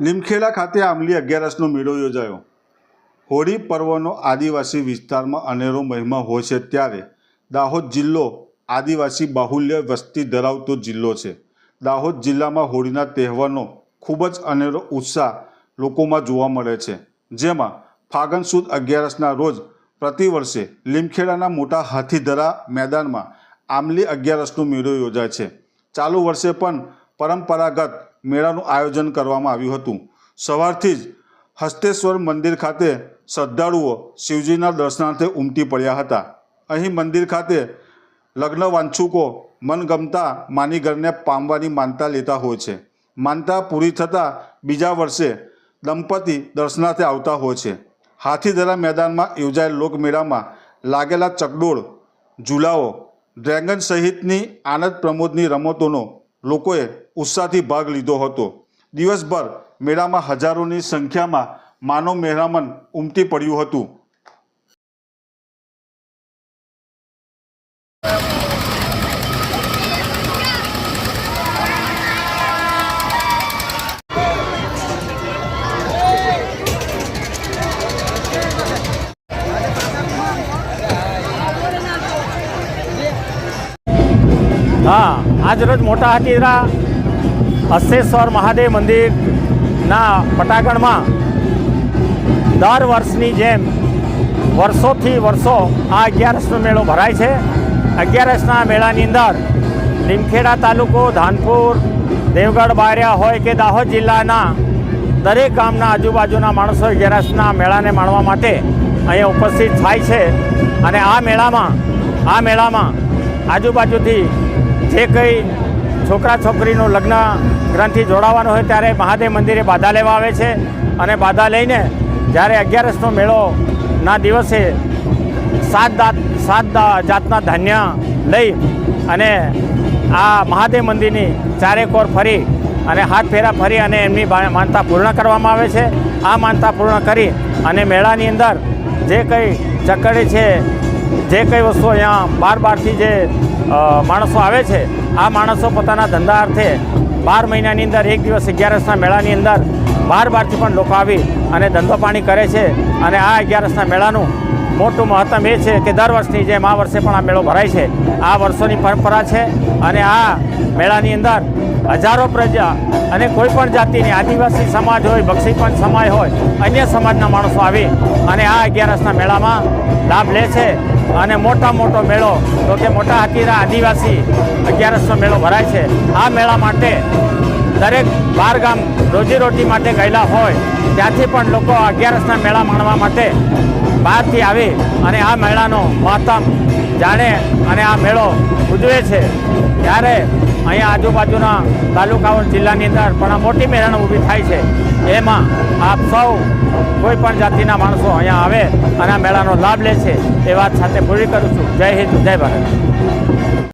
લીમખેડા ખાતે આમલી અગિયારસનો મેળો યોજાયો. હોળી પર્વનો આદિવાસી વિસ્તારમાં અનેરો મહિમા હોય છે ત્યારે દાહોદ જિલ્લો આદિવાસી બાહુલ્ય વસ્તી ધરાવતો જિલ્લો છે. દાહોદ જિલ્લામાં હોળીના તહેવારનો ખૂબ જ અનેરો ઉત્સાહ લોકોમાં જોવા મળે છે. જેમાં ફાગણ સુદ અગિયારસના રોજ પ્રતિવર્ષે લીમખેડાના મોટા હાથીધરા મેદાનમાં આમલી અગિયારસનો મેળો યોજાય છે. ચાલુ વર્ષે પણ પરંપરાગત મેળાનું આયોજન કરવામાં આવ્યું હતું. સવારથી જ હસ્તેશ્વર મંદિર ખાતે શ્રદ્ધાળુઓ શિવજીના દર્શનાર્થે ઉમટી પડ્યા હતા. અહીં મંદિર ખાતે લગ્ન વાંછુકો મનગમતા માનીઘરને પામવાની માનતા લેતા હોય છે. માનતા પૂરી થતાં બીજા વર્ષે દંપતી દર્શનાર્થે આવતા હોય છે. હાથીધરા મેદાનમાં યોજાયેલ લોકમેળામાં લાગેલા ચકડોળ, ઝૂલાઓ, ડ્રેગન સહિતની આનંદ પ્રમોદની રમતોનો લોકોએ ઉત્સાહથી ભાગ લીધો હતો. દિવસભર મેળામાં હજારોની સંખ્યામાં માનવ મહેરામણ ઉમટી પડ્યું હતું. હા આજરોજ મોટા હાટીરા હસ્તેશ્વર મહાદેવ મંદિરના પટાગણમાં દર વર્ષની જેમ વર્ષોથી વર્ષો આ અગિયારસનો મેળો ભરાય છે. અગિયારસના મેળાની અંદર લીમખેડા તાલુકો, ધાનપુર, દેવગઢ, બારિયા હોય કે દાહોદ જિલ્લાના દરેક ગામના આજુબાજુના માણસો અગિયારસના મેળાને માણવા માટે અહીંયા ઉપસ્થિત થાય છે. અને આ મેળામાં આ મેળામાં આજુબાજુથી જે કંઈ છોકરા છોકરીનું લગ્ન ગ્રંથિ જોડાવાનું હોય ત્યારે મહાદેવ મંદિરે બાધા લેવા આવે છે અને બાધા લઈને જ્યારે અગિયારસનો મેળોના દિવસે સાત દાંત, સાત જાતના ધાન્ય લઈ અને આ મહાદેવ મંદિરની ચારે કોર ફરી અને હાથ ફેરા ફરી અને એમની માનતા પૂર્ણ કરવામાં આવે છે. આ માનતા પૂર્ણ કરી અને મેળાની અંદર જે કંઈ ચકડી છે જે કંઈ વસ્તુ અહીંયા બાર બારથી જે માણસો આવે છે, આ માણસો પોતાના ધંધા અર્થે બાર મહિનાની અંદર, એક દિવસ અગિયારસના મેળાની અંદર બાર બારથી પણ લોકો આવી અને ધંધો પાણી કરે છે. અને આ અગિયારસના મેળાનું મોટું મહત્તમ એ છે કે દર વર્ષની જેમ આ વર્ષે પણ આ મેળો ભરાય છે. આ વર્ષોની પરંપરા છે અને આ મેળાની અંદર હજારો પ્રજા અને કોઈપણ જાતિની આદિવાસી સમાજ હોય બક્ષીપંચ સમાજ હોય, અન્ય સમાજના માણસો આવી અને આ અગિયારસના મેળામાં લાભ લે છે. અને મોટા મોટો મેળો, તો કે મોટા હાથીરા આદિવાસી અગિયારસનો મેળો ભરાય છે. આ મેળા માટે દરેક બાર ગામ રોજીરોટી માટે ગયેલા હોય, ત્યાંથી પણ લોકો અગિયારસના મેળા માણવા માટે બહારથી આવે અને આ મેળાનો મહત્તમ જાણે અને આ મેળો ઉજવે છે. ત્યારે અહીંયા આજુબાજુના તાલુકાઓ જિલ્લાની અંદર પણ આ મોટી મહેરણ ઊભી થાય છે. એમાં આપ સૌ કોઈ પણ જાતિના માણસો અહીંયા આવે અને આ મેળાનો લાભ લે છે એ વાત સાથે પૂરી કરું છું. જય હિન્દ, જય ભારત.